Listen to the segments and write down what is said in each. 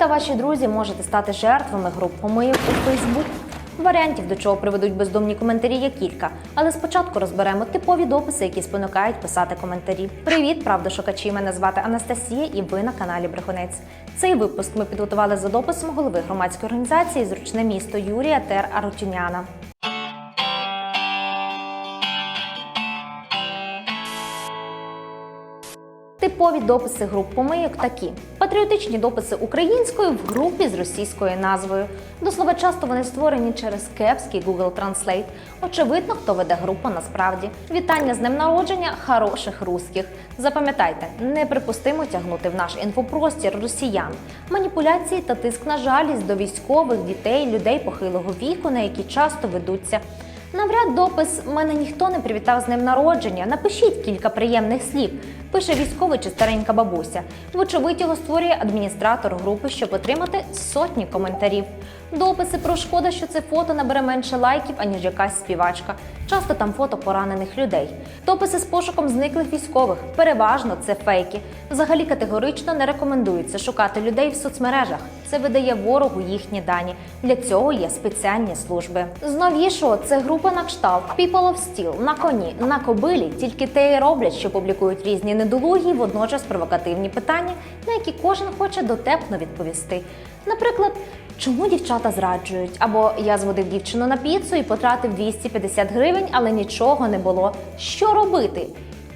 та ваші друзі можете стати жертвами груп помийок у Фейсбук. Варіантів, до чого приведуть бездумні коментарі, є кілька. Але спочатку розберемо типові дописи, які спонукають писати коментарі. Привіт, правдошукачі! Мене звати Анастасія, і ви на каналі Брехунець. Цей випуск ми підготували за дописом голови громадської організації Зручне місто Юрія Тер Арутюняна. Типові дописи груп помийок такі: патріотичні дописи українською в групі з російською назвою. До слова, часто вони створені через кепський Google Translate. Очевидно, хто веде групу насправді. Вітання з днем народження хороших русських. Запам'ятайте, неприпустимо тягнути в наш інфопростір росіян. Маніпуляції та тиск на жалість до військових, дітей, людей похилого віку, на які часто ведуться. Навряд допис мене ніхто не привітав з ним народження. Напишіть кілька приємних слів. Пише військовий чи старенька бабуся. Вочевидь, його створює адміністратор групи, щоб отримати сотні коментарів. Дописи про шкода, що це фото набере менше лайків, аніж якась співачка. Часто там фото поранених людей. Дописи з пошуком зниклих військових. Переважно це фейки. Взагалі категорично не рекомендується шукати людей в соцмережах. Це видає ворогу їхні дані. Для цього є спеціальні служби. З новішого це група на кшталт People of Steel на коні, на кобилі. Тільки те й роблять, що публікують різні недолугі, водночас провокативні питання, на які кожен хоче дотепно відповісти. Наприклад. Чому дівчата зраджують? Або я зводив дівчину на піцу і потратив 250 гривень, але нічого не було. Що робити?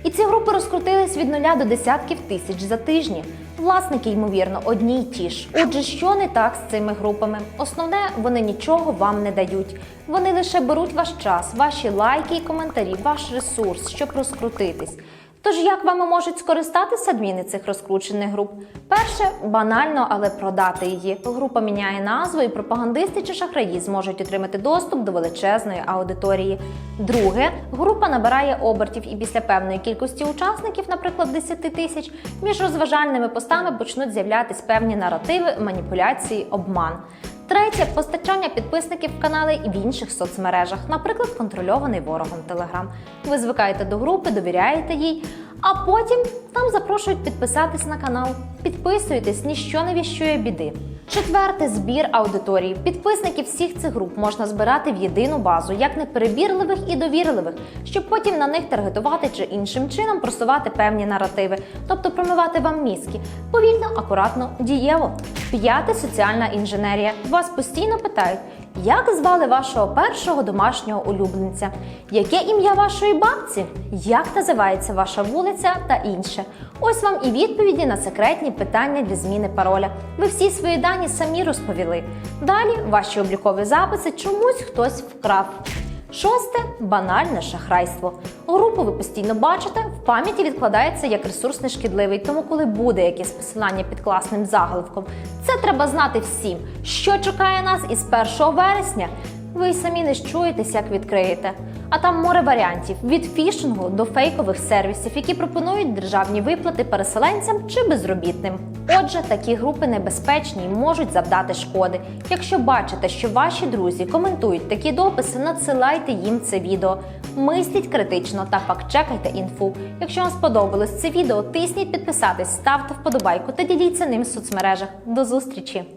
І ці групи розкрутились від нуля до десятків тисяч за тижні. Власники, ймовірно, одні й ті ж. Отже, що не так з цими групами? Основне, вони нічого вам не дають. Вони лише беруть ваш час, ваші лайки і коментарі, ваш ресурс, щоб розкрутитись. Тож як вами можуть скористатися адміни цих розкручених груп? Перше, банально, але продати її. Група міняє назву, і пропагандисти чи шахраї зможуть отримати доступ до величезної аудиторії. Друге, група набирає обертів, і після певної кількості учасників, наприклад, 10 тисяч, між розважальними постами почнуть з'являтись певні наративи, маніпуляції, обман. Третє постачання підписників в канали і в інших соцмережах, наприклад, контрольований ворогом Телеграм. Ви звикаєте до групи, довіряєте їй, а потім там запрошують підписатись на канал. Підписуйтесь, ніщо не віщує біди. Четверте збір аудиторії. Підписників всіх цих груп можна збирати в єдину базу, як неперебірливих і довірливих, щоб потім на них таргетувати чи іншим чином просувати певні наративи, тобто промивати вам мізки. Повільно, акуратно, дієво. П'яте соціальна інженерія. Вас постійно питають, як звали вашого першого домашнього улюбленця, яке ім'я вашої бабці, як називається ваша вулиця та інше. Ось вам і відповіді на секретні питання для зміни пароля. Ви всі свої дані самі розповіли. Далі ваші облікові записи чомусь хтось вкрав. Шосте банальне шахрайство. Групу ви постійно бачите, в пам'яті відкладається як ресурс нешкідливий, тому коли буде якесь посилання під класним заголовком, це треба знати всім, що чекає нас із 1 вересня. Ви й самі не щуєтесь, як відкриєте. А там море варіантів від фішингу до фейкових сервісів, які пропонують державні виплати переселенцям чи безробітним. Отже, такі групи небезпечні і можуть завдати шкоди. Якщо бачите, що ваші друзі коментують такі дописи, надсилайте їм це відео. Мисліть критично та фактчекайте інфу. Якщо вам сподобалось це відео, тисніть підписатись, ставте вподобайку та діліться ним в соцмережах. До зустрічі!